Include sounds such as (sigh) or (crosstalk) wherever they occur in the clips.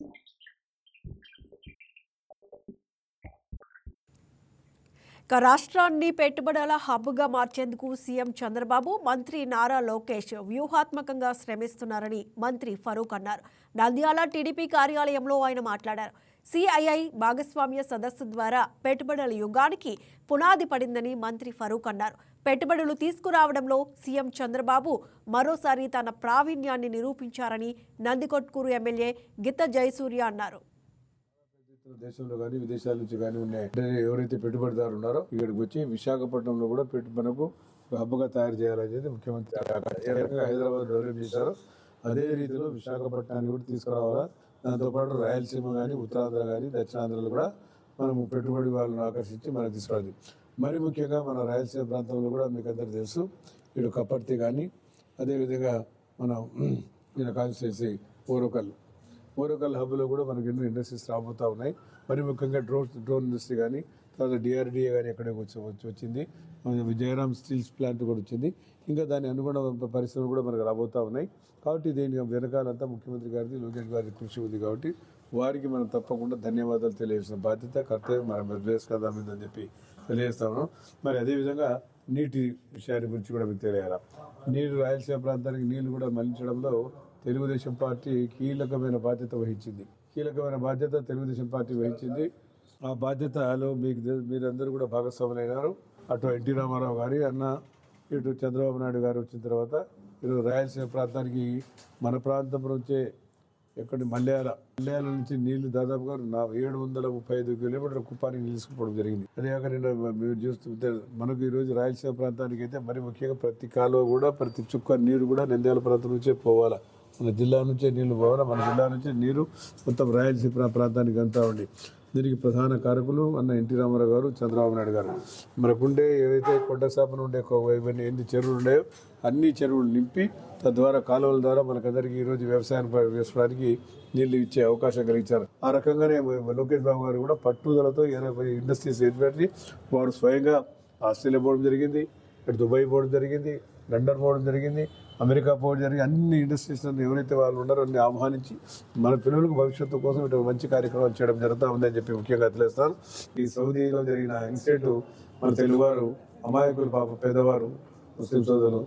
point. రాష్ట్రాన్ని పెట్టుబడుల హబ్గా మార్చేందుకు సీఎం చంద్రబాబు మంత్రి నారా లోకేష్ వ్యూహాత్మకంగా శ్రమిస్తున్నారని మంత్రి ఫరూక్ అన్నారు. నంద్యాల టీడీపీ కార్యాలయంలో ఆయన మాట్లాడారు. సిఐఐ భాగస్వామ్య సదస్సు ద్వారా పెట్టుబడుల యుగానికి పునాది పడిందని మంత్రి ఫరూక్ అన్నారు. పెట్టుబడులు తీసుకురావడంలో సీఎం చంద్రబాబు మరోసారి తన ప్రావీణ్యాన్ని నిరూపించారని Nandikotkur M L A Geetha Jayasurya అన్నారు. దేశంలో కానీ విదేశాల నుంచి కానీ ఉన్నాయి ఎవరైతే పెట్టుబడిదారు ఉన్నారో ఇక్కడికి వచ్చి విశాఖపట్నంలో కూడా పెట్టు మనకు హబ్బగా తయారు చేయాలనేది ముఖ్యమంత్రి ఏ రకంగా హైదరాబాద్ డెవలప్ చేశారో అదే రీతిలో విశాఖపట్నాన్ని కూడా తీసుకురావాలా. దాంతోపాటు రాయలసీమ కానీ ఉత్తరాంధ్ర కానీ దక్షిణాంధ్రలో కూడా మనము పెట్టుబడి వాళ్ళను ఆకర్షించి మనకు తీసుకురావాలి. మరి ముఖ్యంగా మన రాయలసీమ ప్రాంతంలో కూడా మీకు అందరికీ తెలుసు ఇటు కప్పర్తి కానీ అదేవిధంగా మనం (clears throat) ఈయన కాన్స్టిట్యూన్సీ ఓరకల్ ఓరకల్ హబ్లో కూడా మనకి ఎన్నో ఇండస్ట్రీస్ రాబోతూ ఉన్నాయి. మరి ముఖ్యంగా డ్రోన్ డ్రోన్ ఇండస్ట్రీ కానీ తర్వాత డిఆర్డిఏ కానీ ఎక్కడికి వచ్చి వచ్చింది. విజయరామ్ జయరామ్ స్టీల్స్ ప్లాంట్ కూడా వచ్చింది. ఇంకా దాని అనుగుణ పరిశ్రమలు కూడా మనకు రాబోతూ ఉన్నాయి. కాబట్టి దీని వెనకాలంతా ముఖ్యమంత్రి గారిది లోకేష్ గారి కృషి ఉంది కాబట్టి వారికి మనం తప్పకుండా ధన్యవాదాలు తెలియజేసిన బాధ్యత కర్తవ్యం మనం వేసుకదాం అని చెప్పి తెలియజేస్తాము మరి అదేవిధంగా నీటి విషయాన్ని గురించి కూడా మీకు తెలియాలా? నీరు రాయలసీమ ప్రాంతానికి నీళ్ళు కూడా మళ్ళించడంలో తెలుగుదేశం పార్టీ కీలకమైన బాధ్యత వహించింది. కీలకమైన బాధ్యత తెలుగుదేశం పార్టీ వహించింది. ఆ బాధ్యతలో మీకు మీరందరూ కూడా భాగస్వాములైనారు. అటు ఎన్టీ రామారావు గారి అన్న ఇటు చంద్రబాబు నాయుడు గారు వచ్చిన తర్వాత ఈరోజు రాయలసీమ ప్రాంతానికి మన ప్రాంతం నుంచే ఎక్కడి మల్యాల మల్యాల నుంచి నీళ్ళు దాదాపుగా నా ఏడు వందల ముప్పై ఐదు కిలోమీటర్ల కుప్పానికి నిలుచుకోవడం జరిగింది. అదే కాక నిన్న మీరు చూస్తుంటే మనకు ఈరోజు రాయలసీమ ప్రాంతానికి అయితే మరి ముఖ్యంగా ప్రతి కాలువ కూడా ప్రతి చుక్క నీరు కూడా నంద్యాల ప్రాంతం నుంచే పోవాలా. మన జిల్లా నుంచే నీళ్ళు పోవాలి? మన జిల్లా నుంచే నీరు మొత్తం రాయలసీమ ప్రాంతానికి అంతా ఉండి. దీనికి ప్రధాన కారకులు అన్న ఎన్టీ రామారావు గారు చంద్రబాబు నాయుడు గారు. మనకుండే ఏవైతే కొండ శాపన ఉండే ఇవన్నీ ఎన్ని చెరువులు ఉన్నాయో అన్ని చెరువులు నింపి తద్వారా కాలువల ద్వారా మనకందరికీ ఈరోజు వ్యవసాయం ప- వేసుకోవడానికి నీళ్ళు ఇచ్చే అవకాశం కలిగించారు. ఆ రకంగానే లోకేష్ బాబు గారు కూడా పట్టుదలతో ఇరవై ఇండస్ట్రీస్ ఏర్పడి వారు స్వయంగా ఆస్ట్రేలియా పోవడం జరిగింది ఇటు దుబాయ్ పోవడం జరిగింది లండన్ పోవడం జరిగింది అమెరికా పోవడం జరిగింది. అన్ని ఇండస్ట్రీస్ ఎవరైతే వాళ్ళు ఉన్నారో అన్ని ఆహ్వానించి మన పిల్లలకు భవిష్యత్తు కోసం ఇటు మంచి కార్యక్రమాలు చేయడం జరుగుతూ ఉందని చెప్పి ముఖ్యంగా తెలియస్తాను ఈ సౌదీలో జరిగిన ఇన్సిడెంట్ మన తెలుగువారు అమాయకులు పాప పేదవారు ముస్లిం సోదరులు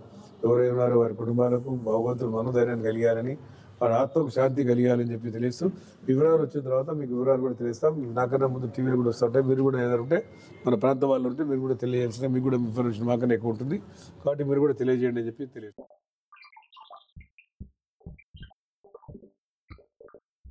ఎవరైనా ఉన్నారో వారి కుటుంబాలకు భగవంతుడు మనోధైర్యాన్ని కలిగాలని వారి ఆత్మకు శాంతి కలిగాలని చెప్పి తెలియస్తూ వివరాలు వచ్చిన తర్వాత మీకు వివరాలు కూడా తెలియస్తాం నాకన్నా ముందు టీవీలు కూడా వస్తుంటాయి మీరు కూడా ఏదైనా ఉంటే మన ప్రాంత వాళ్ళు ఉంటే మీరు కూడా తెలియజేసిన మీకు కూడా ఇన్ఫర్మేషన్ మాకన్నా ఎక్కువ ఉంటుంది. కాబట్టి మీరు కూడా తెలియజేయండి అని చెప్పి తెలియజేస్తాం.